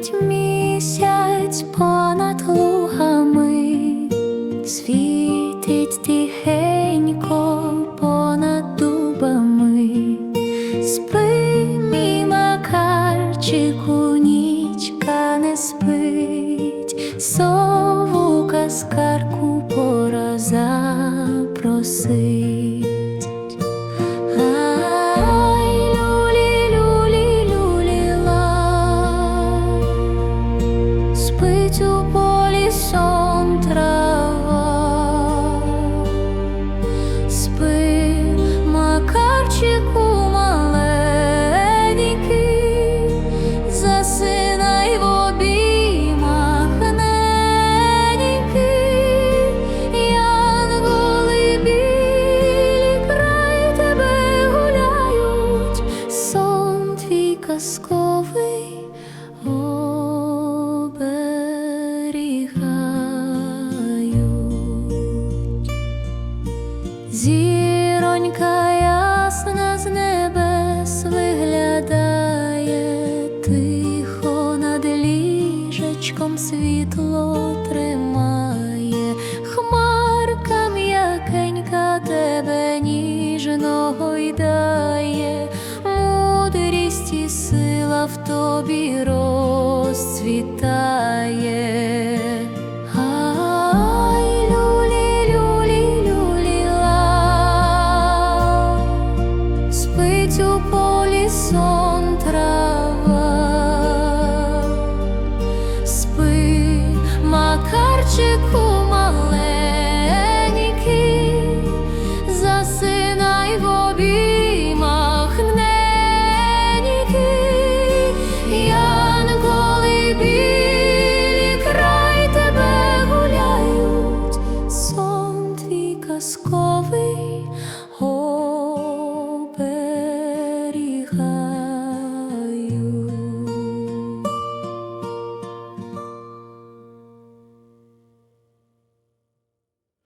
Світить місяць понад лугами, світить тихенько понад дубами, спи, мій макарчику, нічка не спить, макарчику маленький, світло тримає, хмарка м'якенька тебе ніжно гойдає, мудрість і сила в тобі розцвітає. Спить у полі сон трава, be